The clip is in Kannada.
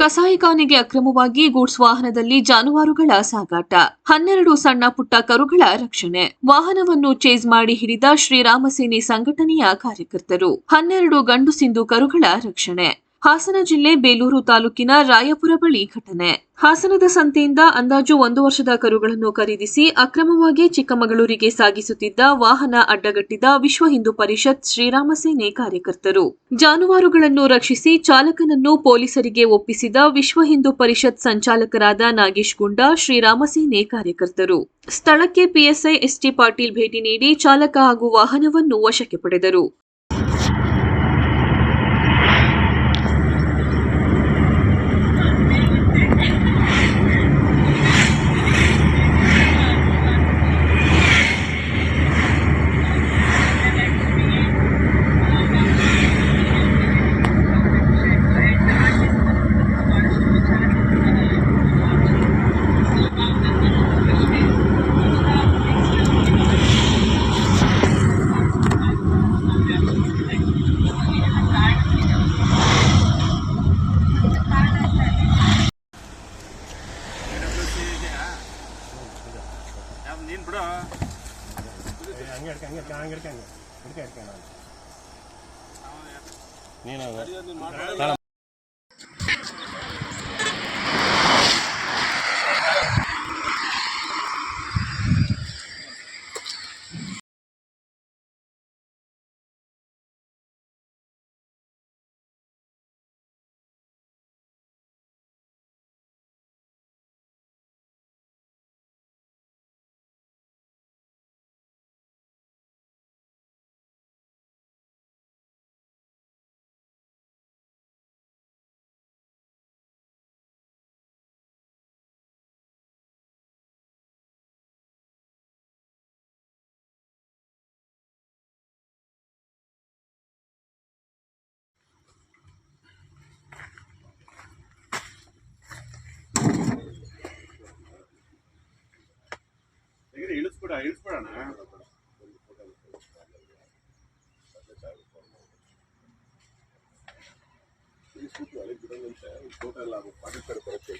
ಕಸಾಯಿಖಾನೆಗೆ ಅಕ್ರಮವಾಗಿ ಗೂಡ್ಸ್ ವಾಹನದಲ್ಲಿ ಜಾನುವಾರುಗಳ ಸಾಗಾಟ. ಹನ್ನೆರಡು ಸಣ್ಣ ಪುಟ್ಟ ಕರುಗಳ ರಕ್ಷಣೆ. ವಾಹನವನ್ನು ಚೇಸ್ ಮಾಡಿ ಹಿಡಿದ ಶ್ರೀರಾಮಸೇನಿ ಸಂಘಟನೆಯ ಕಾರ್ಯಕರ್ತರು. ಹನ್ನೆರಡು ಗಂಡು ಸಿಂಧು ಕರುಗಳ ರಕ್ಷಣೆ. ಹಾಸನ ಜಿಲ್ಲೆ ಬೇಲೂರು ತಾಲೂಕಿನ ರಾಯಪುರ ಬಳಿ ಘಟನೆ. ಹಾಸನದ ಸಂತೆಯಿಂದ ಅಂದಾಜು ಒಂದು ವರ್ಷದ ಕರುಗಳನ್ನು ಖರೀದಿಸಿ ಅಕ್ರಮವಾಗಿ ಚಿಕ್ಕಮಗಳೂರಿಗೆ ಸಾಗಿಸುತ್ತಿದ್ದ ವಾಹನ ಅಡ್ಡಗಟ್ಟಿದ ವಿಶ್ವ ಹಿಂದೂ ಪರಿಷತ್ ಶ್ರೀರಾಮ ಸೇನೆ ಕಾರ್ಯಕರ್ತರು. ಜಾನುವಾರುಗಳನ್ನು ರಕ್ಷಿಸಿ ಚಾಲಕನನ್ನು ಪೊಲೀಸರಿಗೆ ಒಪ್ಪಿಸಿದ ವಿಶ್ವ ಹಿಂದೂ ಪರಿಷತ್ ಸಂಚಾಲಕರಾದ ನಾಗೇಶ್ ಗುಂಡ ಶ್ರೀರಾಮ ಸೇನೆ ಕಾರ್ಯಕರ್ತರು. ಸ್ಥಳಕ್ಕೆ ಪಿಎಸ್ಐ ಎಸ್ಟಿ ಪಾಟೀಲ್ ಭೇಟಿ ನೀಡಿ ಚಾಲಕ ಹಾಗೂ ವಾಹನವನ್ನು ವಶಕ್ಕೆ ಪಡೆದರು. ನೀನು ಬಿಡ. ಹಂಗೆ ಹಿಡ್ಕ ಹಂಗೆ ಹಿಡ್ಕ ಹಂಗೆ ಹಿಡ್ಕ ಹಂಗೆ ಹಿಡ್ಕ ಹಿಡ್ಕ ನಾನು ನೀನು ಅದು ತೆಗೀರಿ, ಇಳಿಸ್ಬಿಡ ಇಳಿಸ್ಬಿಡಣ ಟೋಟಲ್ ಆಗೋ ಪಾಕಿಸ್ತಾನ ಬರುತ್ತೆ